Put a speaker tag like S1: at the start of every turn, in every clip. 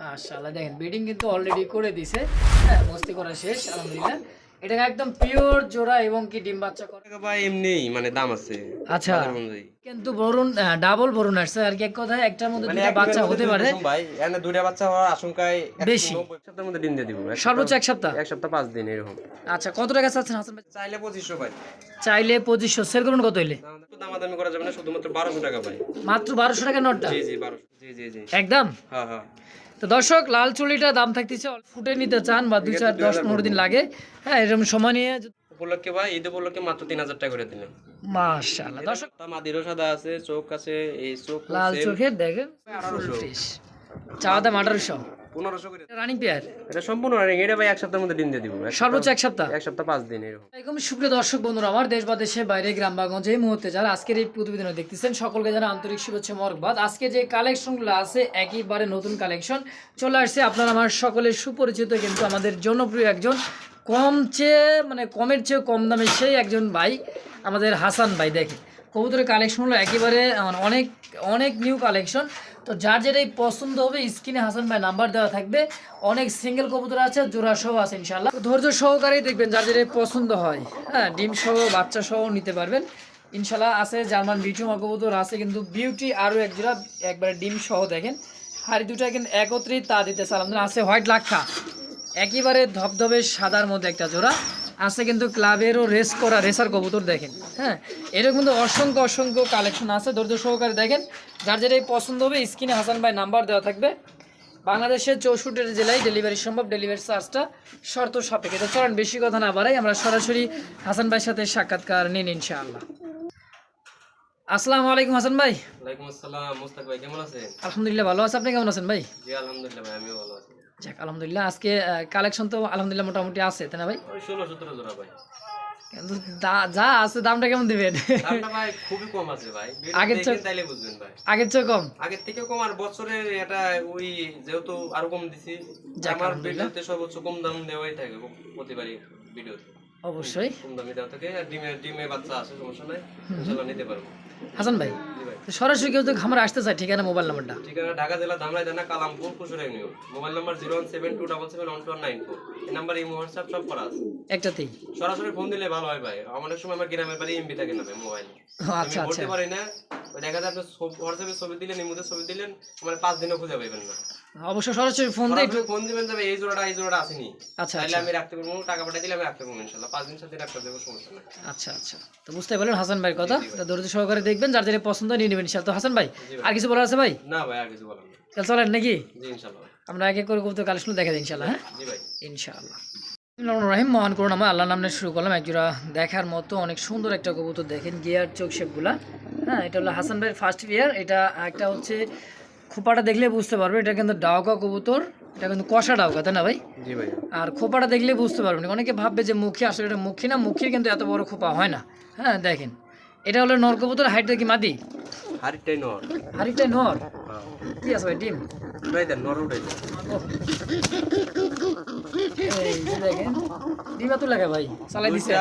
S1: মাশাআল্লাহ দেখেন বিডিং কিন্তু অলরেডি করে দিছে। হ্যাঁ মস্তি করা শেষ আলহামদুলিল্লাহ। এটা একদম পিওর জোড়া এবং কি ডিম বাচ্চা করে?
S2: ভাই এমনি মানে দাম আছে
S1: আচ্ছা। কিন্তু বরুণ ডাবল বরুণ আসছে আর কি এক কথায় একটার মধ্যে
S2: মানে
S1: দুটা বাচ্চা হতে পারে।
S2: ভাই এখানে দুইটা বাচ্চা হওয়ার আশঙ্কায়
S1: বেশি।
S2: সপ্তাহের মধ্যে ডিম দিয়ে দিব।
S1: সর্বোচ্চ এক সপ্তাহ?
S2: এক সপ্তাহ পাঁচ দিন এরকম।
S1: আচ্ছা কত টাকা চাচ্ছেন হাসান ভাই?
S2: চাইলে পঁচিশশো ভাই।
S1: চাইলে পঁচিশশো। সেল করুন কত হইলে?
S2: দাম- দামাদামি করা যাবে না শুধুমাত্র বারোশো টাকা ভাই।
S1: মাত্র বারোশো টাকা নোটটা?
S2: জি জি বারোশো। জি জি জি।
S1: একদম?
S2: হ্যাঁ হ্যাঁ।
S1: তো দর্শক লাল চুলিটা দাম থাকতেছে ফুটে নিতে চান বা দুই চার দশ পনেরো দিন লাগে। হ্যাঁ এরকম সময় নিয়ে
S2: উপলক্ষে ভাই ঈদ উপলক্ষে মাত্র তিন হাজার টাকা করে দিলাম।
S1: মাশাআল্লাহ। দর্শক
S2: মাদিরও সাদা আছে চোখ আছে এই চোখ
S1: লাল চোখের দেখেন চাওয়া দাম আঠারোশো
S2: পনেরোশো করে।
S1: রানিং পেয়ার
S2: এটা সম্পূর্ণ রানিং এটা ভাই এক সপ্তাহের মধ্যে ডিম দিয়ে দিব।
S1: সর্বোচ্চ এক সপ্তাহ?
S2: এক সপ্তাহ পাঁচ দিন এরকম।
S1: এরকম সুপ্রিয় দর্শক বন্ধুরা আমার দেশ বা দেশে বাইরে গ্রাম বা এই মুহূর্তে যারা আজকের এই প্রতিবেদন দেখতেছেন সকলকে যারা আন্তরিক শুভেচ্ছা মরকবাদ আজকে যে কালেকশনগুলো আছে একইবারে নতুন কালেকশন চলে আসছে। আপনারা আমার সকলের সুপরিচিত কিন্তু আমাদের জনপ্রিয় একজন কম চেয়ে মানে কমের চেয়ে কম দামে সেই একজন ভাই আমাদের হাসান ভাই। দেখে কবুতরের কালেকশনগুলো একেবারে অনেক অনেক নিউ কালেকশন তো যার যেটাই পছন্দ হবে, স্ক্রিনে হাসান ভাই নাম্বার দেওয়া থাকবে। অনেক সিঙ্গেল কবুতর আছে, জোড়া সহ আছে ইনশাল্লাহ ধৈর্য সহকারেই দেখবেন যার যেটাই পছন্দ হয়। হ্যাঁ ডিম সহ, বাচ্চা সহ নিতে পারবেন। ইনশাল্লাহ আছে জার্মান বিউটি কবুতর, আছে কিন্তু বিউটি আরও এক জোড়া, একবারে ডিম সহ দেখেন। হাড়ি দুটা কিন্তু একত্রিত তা দিতেছে, আলহামদুলিল্লাহ, আছে হোয়াইট লাক্ষা। একেবারে ধবধবে সাদার মধ্যে একটা জোড়া। আছে কিন্তু ক্লাবেরও রেস করা রেসার কবুতর দেখেন হ্যাঁ? এরকম কিন্তু অসংখ্য অসংখ্য কালেকশন আছে ধৈর্য সহকারে দেখেন। যার যেটাই পছন্দ হবে স্ক্রিনে হাসান ভাই নাম্বার দেওয়া থাকবে। বাংলাদেশের চৌষট্টি জেলায় ডেলিভারি সম্ভব ডেলিভারি চার্জটা শর্ত সাপেক্ষে। তো চলেন বেশি কথা না বাড়াই আমরা সরাসরি হাসান ভাইয়ের সাথে সাক্ষাৎকার নিন ইনশাআল্লাহ। আসসালামু আলাইকুম হাসান ভাই।
S2: ওয়ালাইকুম আসসালাম মুস্তাক ভাই কেমন আছেন?
S1: আলহামদুলিল্লাহ ভালো আছে। আপনি কেমন আছেন ভাই?
S2: জি আলহামদুলিল্লাহ ভাই আমিও ভালো আছি।
S1: যাক আলহামদুলিল্লাহ আজকে কালেকশন তো আলহামদুলিল্লাহ মোটামুটি আছে তাই না ভাই?
S2: ষোলো সতেরো জোড়া ভাই।
S1: কিন্তু যা আছে দামটা কেমন দিবেন?
S2: ভাই খুবই কম আছে ভাই।
S1: আগের চেয়ে-
S2: তাইলে বুঝবেন ভাই।
S1: আগের চেয়ে কম?
S2: আগের থেকে কম আর বছরের এটা ওই যেহেতু আরও কম দিছি আমার ভিডিওতে সর্বোচ্চ কম দাম দেওয়াই থাকে প্রতিবারই ভিডিওতে।
S1: অবশ্যই। হাসান ভাই সরাসরি কেউ তো খামার আসতে চায় ঠিকানা মোবাইল নাম্বারটা?
S2: ঠিকানা ঢাকা জেলা ধামরাই থানা Kalampur Kusur union mobile number zero one seven two double seven one two nine four. এই নাম্বার হোয়াটসঅ্যাপ সব করা আছে।
S1: একটাতেই।
S2: সরাসরি ফোন দিলে ভালো হয় ভাই। অনেক সময় আমার গ্রামের বাড়ি এমবি থাকে না ভাই মোবাইল।
S1: আচ্ছা আচ্ছা।
S2: বলতে পারি না দেখা যায় আপনি হোয়াটসঅ্যাপে ছবি দিলেন ইমুতে ছবি দিলেন আমার পাঁচ দিনও খুঁজে পাইবেন না।
S1: অবশ্য সরাসরি ফোন দিয়ে
S2: ফোন দিবেন যাবে এই জোড়াটা এই জোড়াটা আসেনি।
S1: আচ্ছা
S2: তাহলে
S1: আচ্ছা।
S2: আমি রাখতে পারব টাকা পাঠিয়ে দিলে আমি রাখতে পারব ইনশাল্লাহ। পাঁচ দিন সাথে রাখতে দেবো সমস্যা নাই।
S1: আচ্ছা আচ্ছা। তো বুঝতে পারলেন হাসান ভাইয়ের কথা। তো ধৈর্য সহকারে দেখবেন যার যেটা পছন্দ নিয়ে নেবেন তো হাসান ভাই আর কিছু বলার আছে ভাই?
S2: না ভাই আর কিছু বলার না
S1: তাহলে চলেন নাকি?
S2: জি
S1: আমরা এক করে কবুতর কালেকশন দেখা দিই ইনশাল্লাহ হ্যাঁ?
S2: জি ভাই।
S1: ইনশাআল্লাহ। রহিম মহান করুন আমরা আল্লাহ নামে শুরু করলাম। একজোড়া দেখার মতো অনেক সুন্দর একটা কবুতর দেখেন গিয়ার চোখ শেপগুলা। হ্যাঁ এটা হলো হাসান ভাইয়ের ফার্স্ট ইয়ার এটা একটা হচ্ছে খোপাটা দেখলে বুঝতে পারবে এটা কিন্তু ডাউকা কবুতর। এটা কিন্তু কষা ডাউকা তাই না ভাই?
S2: জি ভাই।
S1: আর খোপাটা দেখলে বুঝতে পারবেন। অনেকে ভাববে যে মুখী আসলে এটা মুখী না মুখির কিন্তু এত বড় খোপা হয় না। হ্যাঁ দেখেন। এটা হলো নরকপুতর হাইটটা কি মাদি?
S2: হাইটটাই নর।
S1: হাইটটাই নর?
S2: হ্যাঁ।
S1: কি আছে ভাই ডিম?
S2: ভাই দেন নর
S1: যে দেখেন। ডিমা তো লাগে ভাই? চালাই দিছে।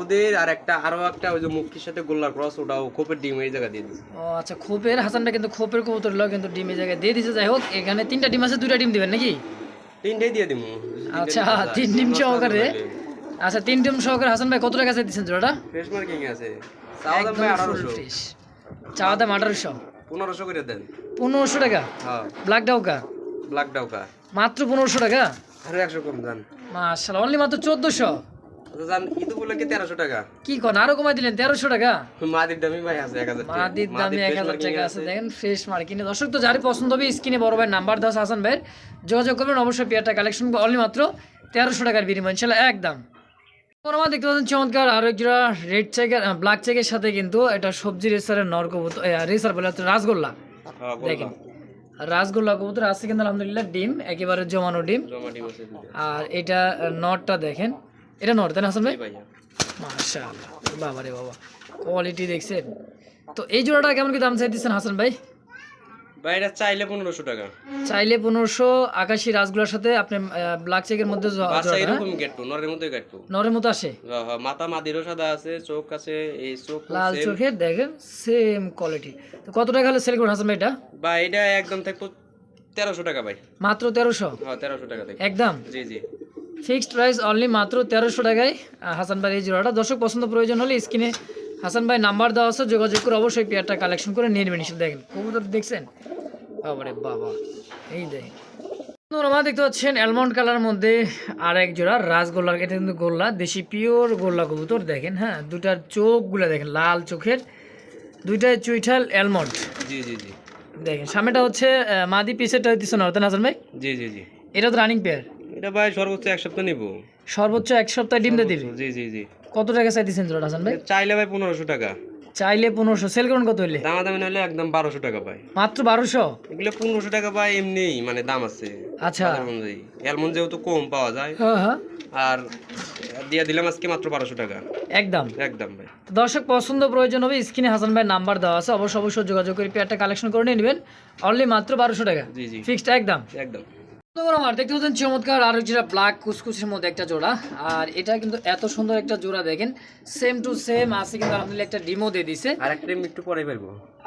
S2: ওদের আর একটা আরও একটা ওই যে মুক্তির সাথে গোল্লা ক্রস ওটাও খোপের ডিম এই জায়গা দিয়ে দিচ্ছে
S1: ও আচ্ছা খোপের হাসানটা কিন্তু খোপের কবুতর লো কিন্তু ডিমের জায়গায় দিয়ে দিছে। যাই হোক এখানে তিনটা ডিম আছে দুইটা ডিম দিবেন নাকি?
S2: তিনটেই দিয়ে দিমু।
S1: আচ্ছা তিন ডিম সহকারে। আচ্ছা তিন ডিম সহকারে হাসান ভাই কত টাকা চাই দিচ্ছেন জোড়াটা?
S2: ফ্রেশ মার্কিং আছে। চাওয়া দাম ভাই
S1: চাওয়া
S2: করে দেন।
S1: টাকা?
S2: হ্যাঁ।
S1: ব্ল্যাক ডাউকা
S2: ব্ল্যাক ডাউকা
S1: মাত্র পনেরোশো টাকা?
S2: আরও একশো কম দেন।
S1: মাসাল অনলি মাত্র চোদ্দোশো।
S2: আচ্ছা জান ঈদ উপলক্ষে তেরোশো টাকা।
S1: কি কন আরও কমাই দিলেন তেরোশো টাকা?
S2: মাদির দামি ভাই আছে এক হাজার টাকা।
S1: মাদির দামি এক
S2: fresh
S1: হাজার
S2: marking
S1: টাকা আছে দেখেন ফ্রেশ মার্কিনে দর্শক তো যারই পছন্দ হবে স্ক্রিনে বড় ভাই নাম্বার আছে হাসান ভাইয়ের। যোগাযোগ করবেন অবশ্যই পেয়ারটা কালেকশন অনলি মাত্র তেরোশো টাকার বিনিময় ইনশাল্লাহ একদম। আমার দেখতে পাচ্ছেন চমৎকার আরও একটা রেড চেকের ব্ল্যাক চেকের সাথে কিন্তু এটা সবজি রেসারের নর কবুতর রেসার বলে হচ্ছে রাসগোল্লা।
S2: হ্যাঁ,
S1: দেখেন। রাসগোল্লা কবুতর আছে কিন্তু আলহামদুলিল্লাহ ডিম একেবারে জমানো ডিম। আর এটা নটটা দেখেন। এটা নট তাই না হাসান ভাই? মাশাআল্লাহ। বাবা রে বাবা কোয়ালিটি দেখছেন। তো এই জোড়াটা কেমন কি দাম চাই দিচ্ছেন হাসান ভাই?
S2: ভাই এটা চাইলে পনেরোশো টাকা।
S1: চাইলে পনেরোশো আকাশি সাথে আপনি ব্ল্যাক চেকের মধ্যে
S2: বাচ্চা
S1: হ্যাঁ?
S2: এরকম নরের মধ্যে
S1: নরের মতো আসে?
S2: মাথা মাদিরও সাদা আছে চোখ আছে এই চোখ
S1: লাল চোখের দেখেন সেম কোয়ালিটি তো কত টাকা হলে সেল করুন হাসান ভাই এটা?
S2: বা এটা একদম থাকব তেরোশো টাকা ভাই।
S1: মাত্র তেরোশো?
S2: হ্যাঁ তেরোশো টাকা
S1: একদম?
S2: জি জি।
S1: ফিক্সড প্রাইস অনলি মাত্র তেরোশো টাকায় হাসান ভাই এই জোড়াটা। দর্শক পছন্দ প্রয়োজন হলে স্ক্রিনে হাসান ভাই নাম্বার দেওয়া আছে যোগাযোগ করে অবশ্যই পেয়ারটা কালেকশন করে নিয়ে নেবেন দেখেন। কবুতর দেখছেন? বাবারে বাবা। এই বন্ধুরা, দেখতে পাচ্ছেন অ্যালমন্ড কালার মধ্যে আর এক জোড়া রাজগোল্লার এটা কিন্তু গোল্লা দেশি পিওর গোল্লা কবুতর দেখেন হ্যাঁ? দুটার চোখগুলো দেখেন লাল চোখের। দুইটায় চুইঠাল অ্যালমন্ড
S2: জি জি জি।
S1: দেখেন সামনেটা হচ্ছে মাদি পিসেরটা হইতেছে নর্তন হাসান ভাই?
S2: জি জি জি।
S1: এটা তো রানিং পেয়ার
S2: এটা ভাই সর্বোচ্চ এক সপ্তাহ নিব।
S1: সর্বোচ্চ এক সপ্তাহ ডিম দিয়ে দিবে
S2: জি জি জি।
S1: কত টাকা চাইতেছেন জোড়া হাসান ভাই?
S2: চাইলে ভাই পনেরোশো টাকা।
S1: চাইলে পনেরোশো সেল করুন কত হইলে?
S2: দামাদামি হলে একদম বারোশো টাকা পাই।
S1: মাত্র বারোশো?
S2: এগুলো পনেরোশো টাকা পাই এমনি মানে দাম আছে।
S1: আচ্ছা।
S2: এলমন যেহেতু কম পাওয়া যায়।
S1: হ্যাঁ হ্যাঁ।
S2: আর দিয়ে দিলাম আজকে মাত্র বারোশো টাকা।
S1: একদম।
S2: একদম ভাই।
S1: দর্শক পছন্দ প্রয়োজন হবে স্ক্রিনে হাসান ভাই নাম্বার দেওয়া আছে। অবশ্যই অবশ্যই যোগাযোগ করে পেয়ারটা কালেকশন করে নিয়ে নেবেন। অনলি মাত্র বারোশো টাকা।
S2: জি জি।
S1: ফিক্সড একদম।
S2: একদম।
S1: আমার দেখতে পাচ্ছেন চমৎকার আর যেটা ব্ল্যাক কুসকুসের মধ্যে একটা জোড়া। আর এটা কিন্তু এত সুন্দর একটা জোড়া দেখেন সেম টু সেম আছে কিন্তু আলহামদুলিল্লাহ একটা ডিমও দিয়ে দিছে।
S2: আর একটা ডিম একটু পরে পারব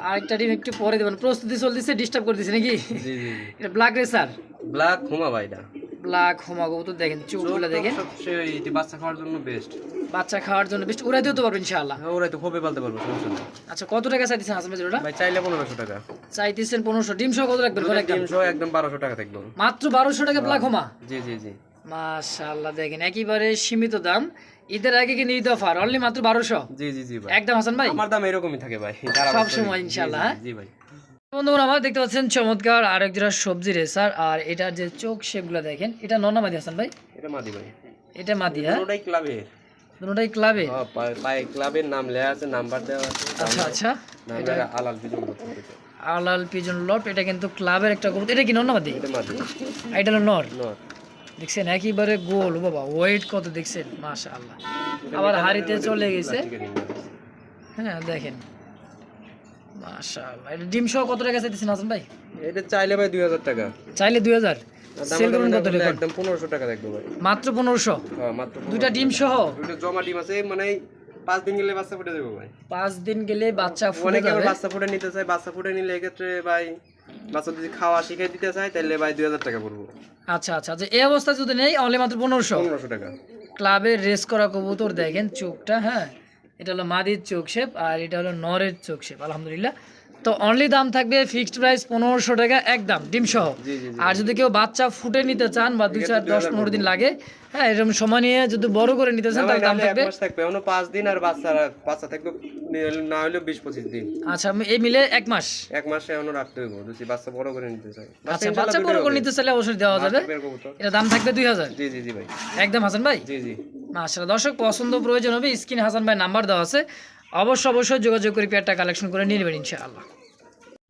S1: আর একটা ডিম একটু পরে দেবেন প্রস্তুতি চলতেছে ডিস্টার্ব করে দিছে নাকি এটা ব্ল্যাক রেসার
S2: ব্ল্যাক হুমা ভাই এটা।
S1: ব্ল্যাক হোমা তো দেখেন চোখগুলো দেখেন।
S2: সবচেয়ে বাচ্চা খাওয়ার জন্য বেস্ট
S1: বাচ্চা খাওয়ার জন্য বেশ উড়াই দিতে পারবেন ইনশাআল্লাহ।
S2: ওরাই তো খুবই পালতে পারব সমস্যা নেই।
S1: আচ্ছা কত টাকা চাইতেছেন হাসান ভাই
S2: ভাই চাইলে পনেরোশো টাকা।
S1: চাইতেছেন পনেরোশো। ডিম সহ কত রাখবেন? বলে একদম।
S2: ডিম সহ একদম বারোশো টাকা থাকবে।
S1: মাত্র বারোশো টাকা ব্ল্যাক হোমা?
S2: জি জি জি।
S1: মাশাআল্লাহ দেখেন একেবারে সীমিত দাম। ঈদের আগে কিন্তু ঈদ অফার অনলি মাত্র বারোশো।
S2: জি জি জি ভাই।
S1: একদম হাসান ভাই?
S2: আমার দাম এরকমই থাকে ভাই।
S1: সব সময় ইনশাআল্লাহ, হ্যাঁ?
S2: জি ভাই।
S1: বন্ধুরা আমার দেখতে পাচ্ছেন চমৎকার আরেক জোড়া সবজি রেসার। আর এটার যে চোখ শেপগুলো দেখেন এটা ননামাদি হাসান ভাই?
S2: এটা মাদি ভাই।
S1: এটা মাদি হ্যাঁ?
S2: ক্লাবের।
S1: দুটোটাই ক্লাবে?
S2: হ্যাঁ, পায়ে- ক্লাবের নাম লেখা আছে নাম্বার দেওয়া আছে।
S1: আচ্ছা আচ্ছা।
S2: আলাল করতে
S1: আলাল পিজন লট এটা কিন্তু ক্লাবের একটা কবুতর। এটা কি
S2: এটা মাদি।
S1: এটা হলো নর?
S2: নর।
S1: দেখছেন একেবারে গোল। বাবা ওয়েট কত দেখছেন? মাশাআল্লাহ। আবার হাড়িতে চলে গেছে। হ্যাঁ দেখেন। মাশাআল্লাহ। এটা ডিম সহ কত টাকা চাইতেছেন হাসান ভাই?
S2: এটা চাইলে ভাই দুই হাজার টাকা।
S1: চাইলে দুই হাজার? সেল করুন কত টাকা
S2: একদম পনেরোশো টাকা থাকবে ভাই।
S1: মাত্র পনেরোশো?
S2: হ্যাঁ মাত্র
S1: দুইটা ডিম সহ?
S2: দুইটা জমা ডিম আছে মানে পাঁচ দিন গেলে বাচ্চা ফুটে দেবো ভাই।
S1: পাঁচ দিন গেলে বাচ্চা ফুটে
S2: অনেকে আবার বাচ্চা ফুটে নিতে চায় বাচ্চা ফুটে নিলে এক্ষেত্রে ভাই বাচ্চা যদি খাওয়া শিখাই দিতে চায় তাহলে ভাই দুই হাজার টাকা পড়ব।
S1: আচ্ছা আচ্ছা যে এই অবস্থা যদি নেই অনলি মাত্র পনেরোশো।
S2: পনেরোশো টাকা।
S1: ক্লাবের রেস করা কবুতর দেখেন চোখটা হ্যাঁ এটা হলো মাদির চোখ শেপ আর এটা হলো নরের চোখ শেপ আলহামদুলিল্লাহ। তো অনলি দাম থাকবে ফিক্সড প্রাইস পনেরোশো টাকা একদম ডিম সহ
S2: জি জি জি।
S1: আর যদি কেউ বাচ্চা ফুটে নিতে চান বা দুই চার দশ পনেরো দিন লাগে হ্যাঁ এরকম সময় নিয়ে যদি বড় করে নিতে চান তাহলে দাম থাকবে।
S2: পাঁচ দিন আর বাচ্চা বাচ্চা থাকবে না হলেও বিশ পঁচিশ দিন।
S1: আচ্ছা এই মিলে এক মাস?
S2: এক মাসে এখনও রাখতে হইব যদি বাচ্চা বড় করে নিতে চাই।
S1: আচ্ছা বাচ্চা বড় করে নিতে চাইলে অবশ্যই দেওয়া যাবে। এটা দাম থাকবে দুই হাজার?
S2: জি জি জি ভাই।
S1: একদম হাসান ভাই?
S2: জি জি।
S1: দর্শক পছন্দ প্রয়োজন হবে স্ক্রিন হাসান ভাই নাম্বার দেওয়া আছে। অবশ্যই অবশ্যই যোগাযোগ করে পেয়ারটা কালেকশন করে নিয়ে নেবেন ইনশাআল্লাহ।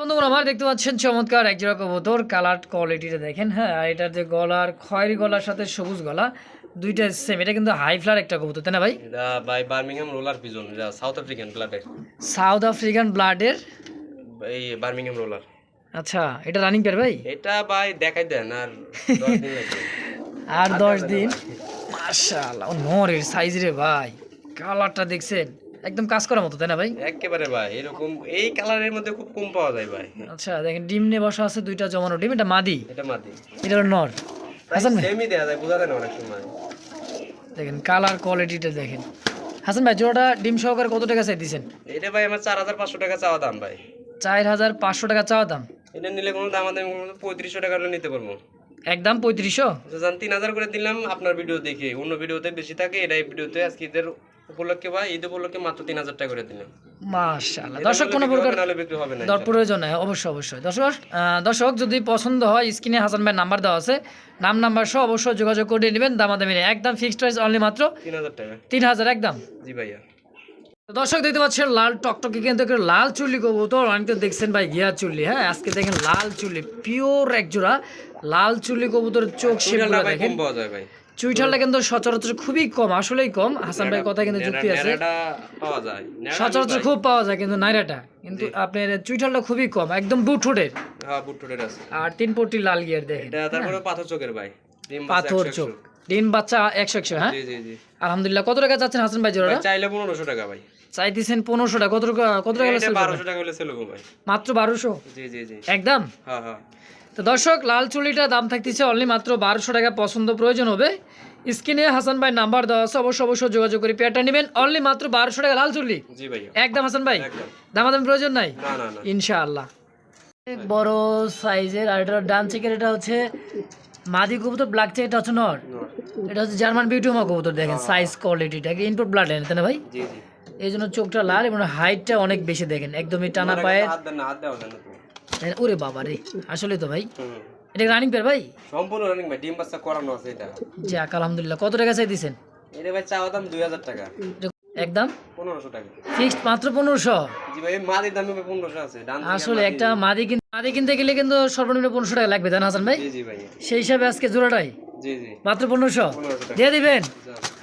S1: বন্ধুরা আমার দেখতে পাচ্ছেন চমৎকার এক জোড়া কবুতর কালার কোয়ালিটিটা দেখেন হ্যাঁ আর এটার যে গলার খয়েরি গলার সাথে সবুজ গলা দুইটা সেম এটা কিন্তু হাই ফ্লার একটা কবুতর তাই না ভাই?
S2: এটা ভাই বার্মিংহাম রোলার পিজন এটা সাউথ আফ্রিকান ব্লাডের
S1: সাউথ আফ্রিকান ব্লাডের
S2: এই বার্মিংহাম রোলার
S1: আচ্ছা এটা রানিং পেয়ার ভাই?
S2: এটা ভাই দেখাই দেন আর দশ দিন লাগবে।
S1: আর দশ দিন মাশাআল্লাহ নরের সাইজ রে ভাই কালারটা দেখছেন? একদম কাজ করার মতো তাই না ভাই?
S2: একেবারে ভাই এরকম এই কালারের মধ্যে খুব কম পাওয়া যায় ভাই।
S1: আচ্ছা দেখেন ডিম নিয়ে বসা আছে দুইটা জমানো ডিম এটা মাদি?
S2: এটা মাটি
S1: এটা নর। হাসান ভাই?
S2: সেমই দেওয়া যায় বোঝা যায় না অনেক সময়।
S1: দেখেন কালার কোয়ালিটিটা দেখেন। হাসান ভাই জোড়াটা ডিম সহকারে কত টাকা চাই দিয়েছেন
S2: এটা ভাই আমার চার হাজার পাঁচশো টাকা চাওয়া দাম ভাই।
S1: চার হাজার পাঁচশো টাকা চাওয়া দাম?
S2: এটা নিলে কোনো দাম দাম পঁয়ত্রিশশো টাকা নিতে পারব।
S1: একদম পঁয়ত্রিশশো?
S2: আচ্ছা, যান তিন হাজার করে দিলাম আপনার ভিডিও দেখে। অন্য ভিডিওতে বেশি থাকে এটা এই ভিডিওতে আজকে উপলক্ষে বা ঈদ উপলক্ষে মাত্র তিন হাজার টাকা করে দিলাম
S1: মাশাআল্লাহ। দর্শক কোনো প্রকার
S2: বিক্রি হবে না
S1: দর প্রয়োজন নাই অবশ্যই অবশ্যই। দর্শক দর্শক যদি পছন্দ হয় স্ক্রিনে হাসান ভাই নাম্বার দেওয়া আছে। নাম নাম্বার সহ অবশ্যই যোগাযোগ করে নেবেন দামাদামি একদম ফিক্সড প্রাইস অনলি মাত্র
S2: তিন হাজার টাকা।
S1: তিন হাজার একদম।
S2: জি ভাইয়া।
S1: তো দর্শক দেখতে পাচ্ছেন লাল টকটকে কিন্তু লাল চুল্লি কবুতর। অনেকে দেখছেন ভাই গিয়া চুল্লি হ্যাঁ? আজকে দেখেন লাল চুল্লি পিওর এক জোড়া লাল চুল্লি কবুতর চোখ সেগুলো দেখেন।
S2: পাওয়া যায় ভাই।
S1: চুইঠালটা কিন্তু সচরাচর খুবই কম আসলেই কম। হাসান ভাই কথা কিন্তু যুক্তি আছে। সচরাচর খুব পাওয়া যায় কিন্তু নাইরাটা কিন্তু আপনার চুইঠালটা খুবই কম একদম বুট ঠোঁটের।
S2: হ্যাঁ
S1: আর তিন পট্টি লাল গিয়ার দেখেন
S2: তারপরে পাথর চোখের ভাই।
S1: পাথর
S2: 100
S1: চোখ। ডিম বাচ্চা একশো একশো হ্যাঁ? আলহামদুলিল্লাহ। কত টাকা চাচ্ছেন হাসান ভাই জোড়া
S2: চাইলে পনেরোশো টাকা ভাই।
S1: চাইতেছেন পনেরোশো টাকা। কত টাকা কত টাকা মাত্র বারোশো?
S2: জি জি জি।
S1: একদম?
S2: হ্যাঁ হ্যাঁ।
S1: তো দর্শক লাল চুলিটার দাম থাকতেছে অনলি মাত্র বারোশো টাকা পছন্দ প্রয়োজন হবে। স্ক্রিনে হাসান ভাই নাম্বার দেওয়া আছে অবশ্যই অবশ্যই যোগাযোগ করে পেয়ারটা নেবেন। অনলি মাত্র বারোশো টাকা লাল চুলি? একদম হাসান ভাই?
S2: একদম।
S1: দামাদামি প্রয়োজন নাই?
S2: না না না।
S1: ইনশাআল্লাহ। বড় সাইজের আর এটা ডান চেকের এটা হচ্ছে মাদি কবুতর ব্ল্যাক চেক এটা হচ্ছে নর। এটা হচ্ছে জার্মান বিউটিমা কবুতর দেখেন সাইজ কোয়ালিটিটা ইনপুট ব্লাড লাইন তাই না ভাই?
S2: জি জি।
S1: এই জন্য চোখটা লাল এবং হাইটটা অনেক বেশি দেখেন একদমই টানা পায়ের
S2: হাত দেন না হাত দেওয়া যায় না তো
S1: দেখেন, ওরে বাবা রে আসলে তো ভাই। এটা রানিং পেয়ার ভাই?
S2: সম্পূর্ণ রানিং ভাই ডিম বাচ্চা করানো আছে এটা।
S1: যাক আলহামদুলিল্লাহ। কত টাকা চাই দিছেন?
S2: এটা ভাই চাওয়া দাম দুই হাজার টাকা।
S1: একদম
S2: পনেরোশো টাকা।
S1: ফিক্সড মাত্র পনেরোশো?
S2: জি ভাই মাদির দাম পনেরোশো আছে।
S1: আসলে
S2: মাদি-
S1: একটা মাদি কিনতে মাদি কিনতে গেলে কিন্তু সর্বনিম্ন পনেরোশো টাকা লাগবে তাই না হাসান ভাই?
S2: জি জি ভাই।
S1: সেই হিসাবে আজকে জোড়াটাই?
S2: জি জি।
S1: মাত্র পনেরোশো? দিয়ে দিবেন।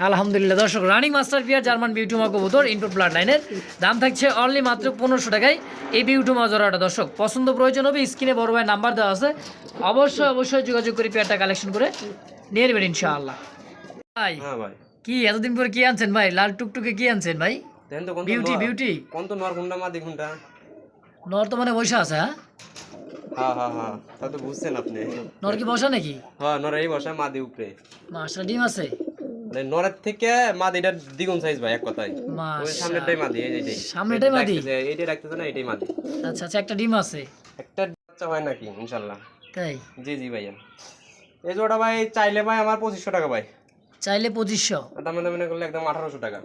S1: আলহামদুলিল্লাহ দর্শক রানিং মাস্টার পিয়ার জার্মান বিউটুমা কবুতর ইনপুট ব্লাড লাইনের দাম থাকছে অনলি মাত্র পনেরোশো টাকায়। এই বিউটুমা জোড়াটা দর্শক পছন্দ প্রয়োজন হবে স্ক্রিনে বড় ভাই নাম্বার দেওয়া আছে। অবশ্যই অবশ্যই যোগাযোগ করে পেয়ারটা কালেকশন করে নিয়ে নেবেন ইনশাআল্লাহ। ভাই
S2: হ্যাঁ
S1: কি এতদিন পরে কি আনছেন ভাই? লাল টুকটুকে কি আনছেন ভাই? বিউটি বিউটি
S2: কোন তো নর গুন্ডা মাদি গুন্ডা?
S1: নর তো মানে বসে আছে হ্যাঁ?
S2: হ্যাঁ হ্যাঁ হ্যাঁ তা তো বুঝছেন আপনি।
S1: নর কি বসা নাকি?
S2: হ্যাঁ নর এই বসা মাদি উপরে।
S1: মাসটা ডিম আছে।
S2: মানে নরের থেকে মাদিটার দ্বিগুণ সাইজ ভাই এক কথায়। ওই সামনেরটাই মাদি এই যে এইটাই
S1: সামনেটাই মাদি?
S2: রাখতেছে, এইটাই রাখতেছে না এটাই মাদি।
S1: আচ্ছা আচ্ছা একটা ডিম আছে?
S2: একটা বাচ্চা হয় নাকি ইনশাল্লাহ
S1: তাই?
S2: জি জি ভাইয়া। এই জোড়া ভাই চাইলে ভাই আমার পঁচিশশো টাকা ভাই।
S1: চাইলে পঁচিশশো।
S2: দামে দামে না করলে একদম আঠারোশো টাকা।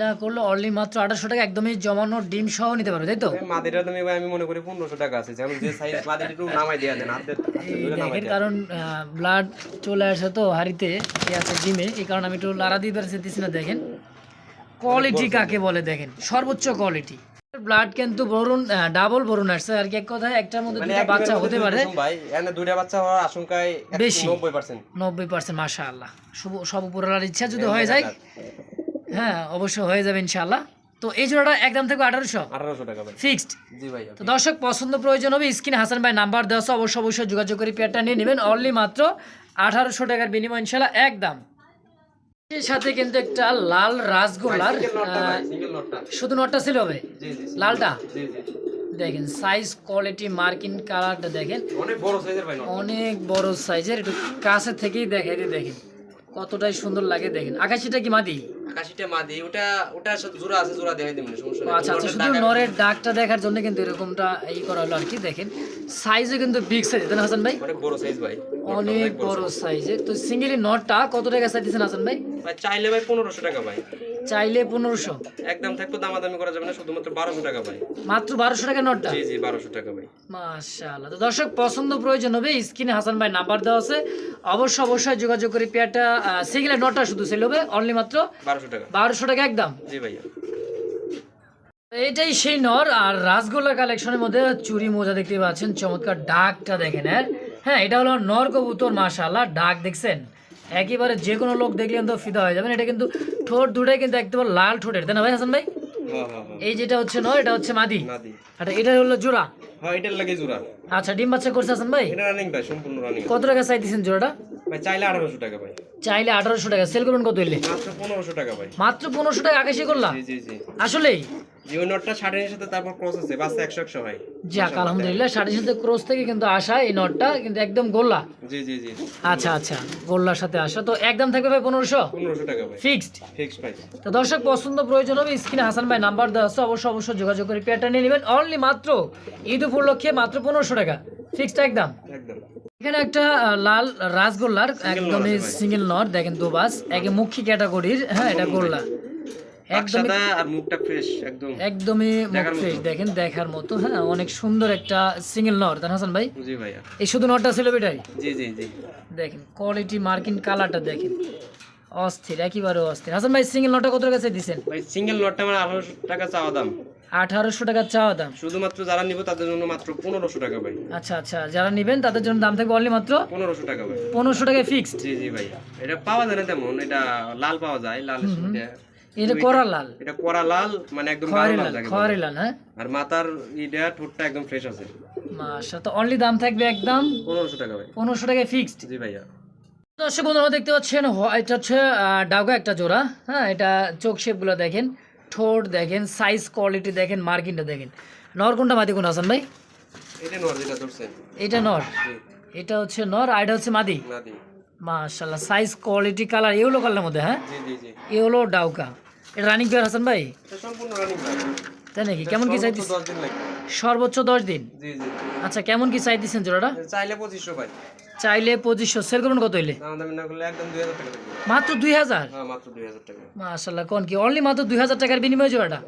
S1: না করলে অনলি মাত্র আঠাশশো টাকা একদমই জমানো ডিম সহ নিতে পারবে তাই তো?
S2: এই তুমি ভাই আমি মনে করি পনেরোশো টাকা আছে। যেমন যে সাইজ একটু নামাই দেওয়া দেন
S1: কারণ ব্লাড চলে আসে তো হাড়িতে আছে ডিমে এই কারণে আমি একটু লাড়া দিয়ে পারছি না দেখেন। কোয়ালিটি কাকে বলে দেখেন সর্বোচ্চ কোয়ালিটি ব্লাড কিন্তু ডাবল আসছে। আর কি এক কথায় একটার মধ্যে
S2: মানে
S1: দুটা বাচ্চা হতে পারে।
S2: ভাই এখানে দুইটা বাচ্চা হওয়ার আশঙ্কায়
S1: বেশি। সব সব উপরালার ইচ্ছা যদি হয়ে যায় হ্যাঁ। অবশ্যই হয়ে যাবে ইনশাআল্লাহ। তো এই জোড়াটা একদম থেকে আঠারোশো?
S2: আঠারোশো টাকা
S1: ফিক্সড
S2: জি ভাই
S1: তো দর্শক পছন্দ প্রয়োজন হবে স্ক্রিনে হাসান ভাই নাম্বার দেওয়া অবশ্যই অবশ্যই যোগাযোগ করে পেয়ারটা নিয়ে নেবেন। অনলি মাত্র আঠারোশো টাকার বিনিময় ইনশাল্লাহ একদম সাথে কিন্তু একটা লাল রাসগোল্লার শুধু নটটা ছিল হবে লালটা? দেখেন সাইজ কোয়ালিটি মার্কিন কালারটা দেখেন।
S2: অনেক বড় সাইজের
S1: অনেক বড় সাইজের একটু কাছে থেকেই দেখেন দেখেন। কতটাই সুন্দর লাগে দেখেন। আকাশিটা কি মাদি?
S2: আকাশিটা মাদি ওটা ওটা সাথে জোড়া আছে জোড়া দেখাই দিবেন সমস্যা নেই।
S1: আচ্ছা আচ্ছা শুধু নরের ডাকটা দেখার জন্য কিন্তু এরকমটা এই করা হলো আর কি দেখেন। সাইজও কিন্তু বিগ সাইজ তাই না হাসান ভাই?
S2: অনেক বড় সাইজ ভাই।
S1: অনেক বড় সাইজে তো সিঙ্গেলি নটটা কত টাকা সাইজ দেন হাসান ভাই?
S2: ভাই চাইলে ভাই পনেরোশো টাকা ভাই।
S1: চাইলে পনেরোশো।
S2: একদম থাকতো দামাদামি করা যাবে না শুধুমাত্র বারোশো টাকা ভাই।
S1: মাত্র বারোশো টাকা নটটা?
S2: জি জি বারোশো টাকা ভাই।
S1: মাশাআল্লাহ। তো দর্শক পছন্দ প্রয়োজন হবে স্ক্রিনে হাসান ভাই নাম্বার দেওয়া আছে। অবশ্যই অবশ্যই যোগাযোগ করে পেয়ারটা সিঙ্গেলের নটটা শুধু সেল হবে অনলি মাত্র
S2: বারোশো টাকা।
S1: বারোশো টাকা একদম।
S2: জি ভাইয়া।
S1: এইটাই সেই নর আর রাসগোল্লা কালেকশনের মধ্যে চুরি মোজা দেখতে পাচ্ছেন চমৎকার ডাকটা দেখেন হ্যাঁ? হ্যাঁ এটা হলো নর কবুতর মাশাআল্লাহ ডাক দেখছেন। একেবারে যে কোনো লোক দেখলে কিন্তু ফিদা হয়ে যাবেন। এটা কিন্তু ঠোঁট দুটাই কিন্তু একদম লাল ঠোঁটের তাই না ভাই হাসান ভাই?
S2: হ্যাঁ হ্যাঁ হ্যাঁ।
S1: এই যেটা হচ্ছে নয় এটা হচ্ছে মাদি।
S2: মাদি।
S1: আর এটা হলো জোড়া।
S2: হ্যাঁ এটার লাগে জোড়া।
S1: আচ্ছা ডিম বাচ্চা করছে হাসান ভাই?
S2: এটা রানিং ভাই সম্পূর্ণ রানিং
S1: কত টাকা চাইতেছেন জোড়াটা?
S2: ভাই চাইলে আঠারোশো টাকা ভাই।
S1: চাইলে আঠারোশো টাকা। সেল করবেন কত হইলে
S2: মাত্র পনেরোশো টাকা ভাই।
S1: মাত্র পনেরোশো টাকা আকাশি করলাম?
S2: জি জি জি।
S1: আসলেই?
S2: যে ওই নটটা ষাটের সাথে তারপর ক্রস আছে বাচ্চা একশো একশো হয়।
S1: যাক আলহামদুলিল্লাহ সাড়ে সাথে ক্রস থেকে কিন্তু আসা এই নটটা কিন্তু একদম গোল্লা।
S2: জি জি জি।
S1: আচ্ছা আচ্ছা গোল্লার সাথে আসা। তো একদম থাকবে ভাই পনেরোশো?
S2: পনেরোশো টাকা ভাই।
S1: ফিক্সড
S2: ফিক্স ভাই
S1: তো দর্শক পছন্দ প্রয়োজন হবে স্ক্রিনে হাসান ভাই নাম্বার দেওয়া আছে অবশ্যই অবশ্যই যোগাযোগ করে পেয়ারটা নিয়ে নেবেন। অনলি মাত্র ঈদ উপলক্ষে মাত্র পনেরোশো টাকা। ফিক্সড একদম। এখানে একটা লাল রাসগোল্লার একদমই সিঙ্গেল নট দেখেন দুবাস একে মুখী ক্যাটাগরির হ্যাঁ এটা গোল্লা। একদমই মুখ
S2: দেখার মতো।
S1: ফ্রেশ দেখেন দেখার মতো হ্যাঁ অনেক সুন্দর একটা সিঙ্গেল হাসান ভাই? এই শুধু নটটা ছিল বেটাই? দেখেন কোয়ালিটি মার্কিন কালারটা দেখেন। অস্থির একেবারে অস্থির। হাসান ভাই সিঙ্গেল নটটা কত কাছে দিছেন?
S2: ভাই সিঙ্গেল নটটা আমার আঠারোশো টাকা চাওয়া দাম।
S1: আঠারোশো টাকা চাওয়া দাম।
S2: শুধুমাত্র যারা নিব তাদের জন্য মাত্র পনেরোশো টাকা ভাই।
S1: আচ্ছা আচ্ছা যারা নেবেন তাদের জন্য দাম থাকবে অনলি মাত্র
S2: পনেরোশো টাকা ভাই।
S1: পনেরোশো টাকায় ফিক্সড
S2: জি জি ভাইয়া এটা পাওয়া যায় না তেমন এটা লাল পাওয়া যায় লাল
S1: এটা করা লাল।
S2: এটা করা লাল মানে একদম
S1: খয়েরি
S2: লাল
S1: খয়েরি লাল হ্যাঁ?
S2: আর মাথার ইটা ঠোঁটটা একদম ফ্রেশ আছে।
S1: মাসা তো অনলি দাম থাকবে একদম
S2: পনেরোশো টাকা ভাই।
S1: পনেরোশো টাকায় ফিক্সড
S2: জি ভাইয়া।
S1: দর্শক বন্ধুরা দেখতে পাচ্ছেন এটা হচ্ছে ডাউগা একটা জোড়া। হ্যাঁ এটা চোখ শেপগুলো দেখেন ঠোঁট দেখেন সাইজ কোয়ালিটি দেখেন মার্কিনটা দেখেন। নর কোনটা মাদি কোনটা হাসান ভাই?
S2: এটা নর
S1: এটা নর? এটা হচ্ছে নর আর এটা হচ্ছে মাদি? মাশাল্লাহ সাইজ কোয়ালিটি কালার এগুলো কালারের মধ্যে হ্যাঁ?
S2: জি জি জি।
S1: এ হলো ডাউকা। এটা রানিং পেয়ার হাসান ভাই?
S2: সম্পূর্ণ রানিং ভাই
S1: তাই নাকি? কেমন কি চাই
S2: সর্বোচ্চ দশ দিন
S1: আচ্ছা কেমন কি চাই দিচ্ছেন জোড়াটা?
S2: চাইলে পঁচিশশো ভাই।
S1: চাইলে পঁচিশশো। সেল করবেন কত হইলে? মাত্র দুই হাজার?
S2: হ্যাঁ
S1: মাশাল্লাহ কোন কি? অনলি মাত্র দুই হাজার টাকার বিনিময়ে জোড়াটা?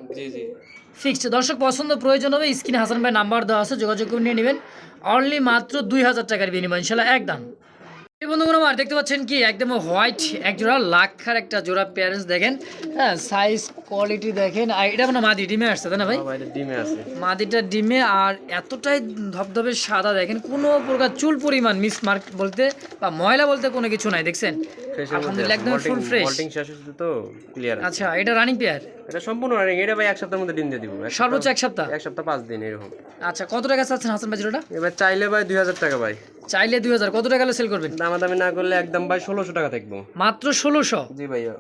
S1: ফিক্সড দর্শক পছন্দ প্রয়োজন হবে স্ক্রিনে হাসান ভাই নাম্বার দেওয়া আছে যোগাযোগ করে নিয়ে নেবেন। অনলি মাত্র দুই হাজার টাকার বিনিময় ইনশাল্লাহ একদম। এই বন্ধুগুলো আমার দেখতে পাচ্ছেন কি? একদম হোয়াইট এক জোড়া লাখার একটা জোড়া প্যারেন্টস দেখেন। হ্যাঁ সাইজ কোয়ালিটি দেখেন। আর এটা মানে মাদি ডিমে আসছে তাই না ভাই?
S2: ভাই ডিমে আছে।
S1: মাদিটা ডিমে আর এতটাই ধবধবে সাদা দেখেন। কোনো প্রকার চুল পরিমাণ মিস মার্ক বলতে বা ময়লা বলতে কোনো কিছু নাই দেখছেন? আলহামদুলিল্লাহ একদম ফুল ফ্রেশ
S2: তো ক্লিয়ার
S1: আচ্ছা এটা রানিং পেয়ার
S2: এটা সম্পূর্ণ রানিং এটা ভাই এক সপ্তাহের মধ্যে ডিম দিয়ে দিব।
S1: সর্বোচ্চ এক সপ্তাহ?
S2: এক সপ্তাহ পাঁচ দিন এরকম।
S1: আচ্ছা কত টাকা চাচ্ছেন হাসান ভাই জোড়াটা?
S2: এবার চাইলে ভাই দুই হাজার টাকা ভাই।
S1: চাইলে দুই হাজার কত টাকা সেল করবেন?
S2: দামাদামি না করলে একদম ভাই ষোলোশো টাকা থাকব।
S1: মাত্র ষোলোশো?
S2: জি ভাইয়া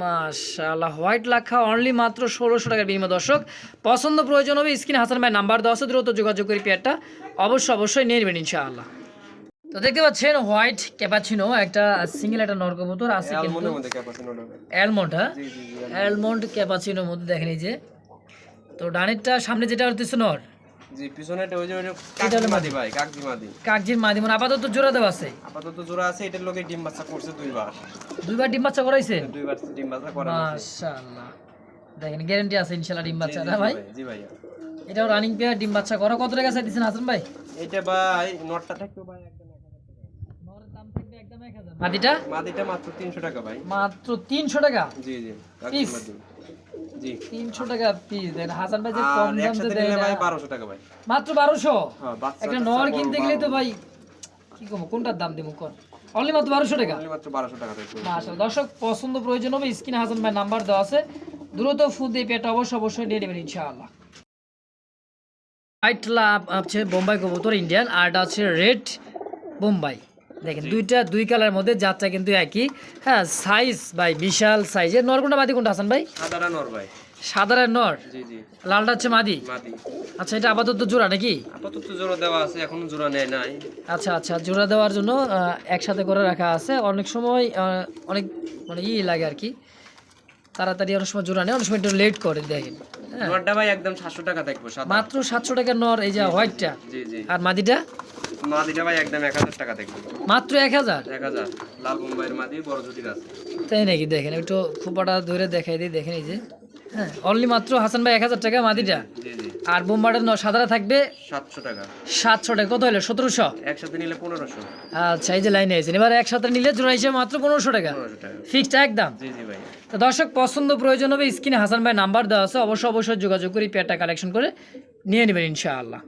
S1: মাশাআল্লাহ হোয়াইট লাখা অনলি মাত্র ষোলোশো টাকার বিনিময় দর্শক। পছন্দ প্রয়োজন হবে স্ক্রিনে হাসান ভাই নাম্বার আছে দ্রুত যোগাযোগ করি পেয়ারটা অবশ্যই অবশ্যই নিয়ে নেবেন ইনশাআল্লাহ। তো দেখতে পাচ্ছেন হোয়াইট ক্যাপাচিনো একটা সিঙ্গেল একটা নরকবুতর আছে কিন্তু।
S2: মনের মধ্যে ক্যাপাসিটি ওটা
S1: অ্যালমন্ড হ্যাঁ? অ্যালমন্ড। ক্যাপাচিনোর মধ্যে দেখেন এই যে। তো ডানেরটা সামনে যেটা হচ্ছে নর
S2: জি পিছনে এটা ওই যে ওই যে কাকজি মাদি। ভাই কাকজি মাদি
S1: কাকজির মাধ্যমে আপাতত জোড়া দেওয়া আছে।
S2: আপাতত জোড়া আছে এটার লোকে ডিম বাচ্চা করছে দুইবার।
S1: দুইবার ডিম বাচ্চা করাইছে?
S2: দুইবার ডিম বাচ্চা করা
S1: মাশাআল্লাহ। দেখেন গ্যারান্টি আছে ইনশাআল্লাহ ডিম বাচ্চা না ভাই।
S2: জি ভাইয়া।
S1: এটাও রানিং পেয়ার ডিম বাচ্চা করা। কত টাকা চাইতেছেন হাসান ভাই?
S2: এটা ভাই নটটা থাকবে ভাই
S1: মাটিটা
S2: মাদিটা মাত্র তিনশো টাকা ভাই।
S1: মাত্র তিনশো টাকা?
S2: জি জি মাদি জি।
S1: তিনশো টাকা পিস দেন হাসান ভাই যে কম দাম দেয়
S2: ভাই বারোশো টাকা ভাই।
S1: মাত্র বারোশো?
S2: হ্যাঁ বাচ্চা
S1: একটা নর কিনতে গেলে তো ভাই কি করব কোনটার দাম দেবো কোন অনলি মাত্র বারোশো টাকা?
S2: Only মাত্র বারোশো টাকা থাকবে
S1: মাশাআল্লাহ। দর্শক পছন্দ প্রয়োজন হবে স্ক্রিনে হাসান ভাই নাম্বার দেওয়া আছে। দ্রুত ফুড দিয়ে পেটা অবশ্যই অবশ্যই নিয়ে নেবেন ইনশাআল্লাহ। হোয়াইট লাভ আছে বোম্বাই কবুতর ইন্ডিয়ান আর আছে রেড বোম্বাই দেখেন দুইটা দুই কালারের মধ্যে যাত্রা কিন্তু একই। হ্যাঁ সাইজ ভাই বিশাল সাইজের নর কোনটা মাদি কোনটা হাসান ভাই?
S2: সাদারা নর ভাই।
S1: সাদারের নর?
S2: জি জি।
S1: লালটা হচ্ছে মাদি?
S2: মাদি।
S1: আচ্ছা এটা আপাতত জোড়া নাকি?
S2: আপাতত জোড়া দেওয়া আছে এখনও জোড়া নেয় নাই।
S1: আচ্ছা আচ্ছা জোড়া দেওয়ার জন্য একসাথে করে রাখা আছে। অনেক সময় অনেক মানে ই লাগে আর কি। তাড়াতাড়ি অনেক সময় জোড়া নেয় অনেক সময় একটু লেট করে দেখেন। হ্যাঁ।
S2: নরটা ভাই একদম সাতশো টাকা থাকবে
S1: মাত্র সাতশো টাকার নর এই যে হোয়াইটটা
S2: জি জি।
S1: আর মাদিটা?
S2: মাদিটা ভাই একদম এক হাজার টাকা থাকবে
S1: মাত্র এক হাজার?
S2: লাল মুম্বাইয়ের মাদি বড় জুটির আছে।
S1: তাই নাকি? দেখেন একটু খুপাটা ধরে দেখাই দিই দেখেন এই যে। হ্যাঁ অনলি মাত্র হাসান ভাই এক হাজার টাকা মাদিটা।
S2: জি জি।
S1: আর বোম্বাটার সাদারা থাকবে
S2: সাতশো টাকা।
S1: সাতশো টাকা। কত হলো? সতেরোশো?
S2: একসাথে নিলে পনেরোশো।
S1: আচ্ছা এই যে লাইনে আছেন এবার একসাথে নিলে জোড়া হিসেবে মাত্র পনেরোশো টাকা।
S2: পনেরোশো টাকা।
S1: ফিক্সড একদম?
S2: জি জি ভাই।
S1: তো দর্শক পছন্দ প্রয়োজন হবে স্ক্রিনে হাসান ভাই নাম্বার দেওয়া আছে। অবশ্যই অবশ্যই যোগাযোগ করে পেয়ারটা কালেকশন করে নিয়ে নেবেন ইনশাআল্লাহ।